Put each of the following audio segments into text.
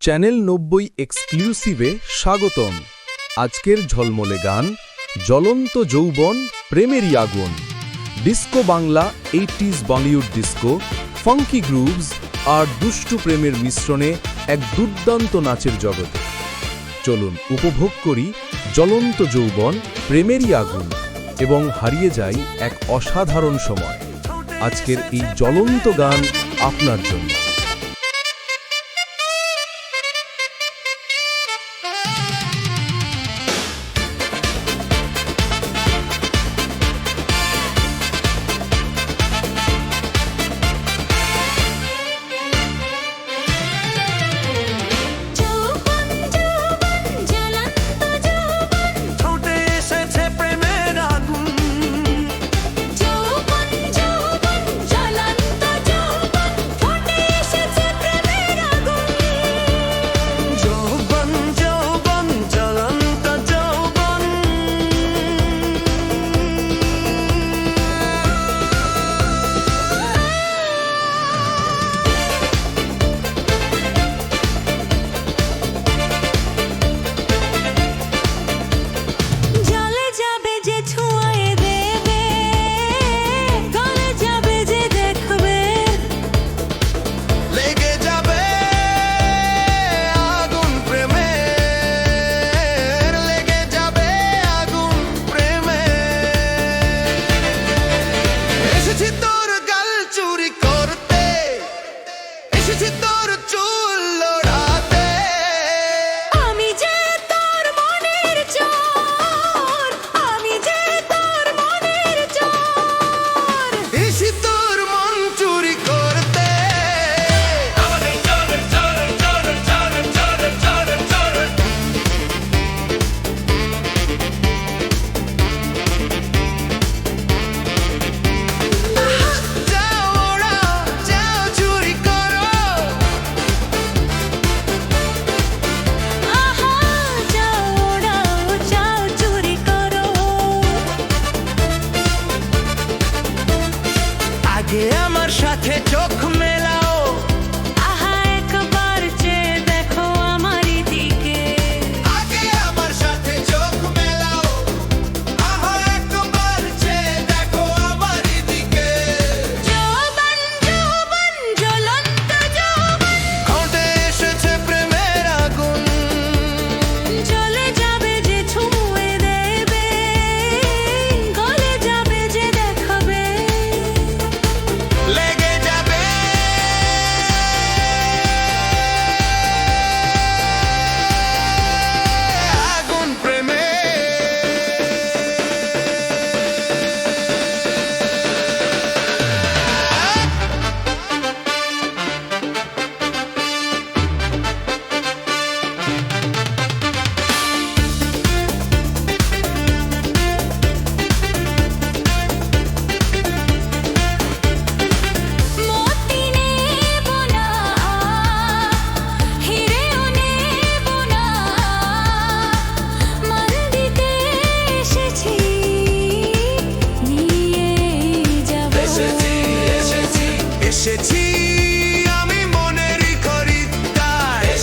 Channel নব্বই এক্সক্লুসিভে স্বাগতম। আজকের ঝলমলে গান, জ্বলন্ত যৌবন, প্রেমেরই আগুন। Disco Bangla eighties Bollywood disco, funky grooves আর দুষ্টু প্রেমের মিশ্রণে এক দুর্দান্ত নাচের জগতে। চলুন উপভোগ করি জ্বলন্ত যৌবন, প্রেমেরই আগুন এবং হারিয়ে যাই এক অসাধারণ সময়। আজকের এই জ্বলন্ত গান আপনার জন্য।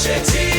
City.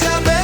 Échame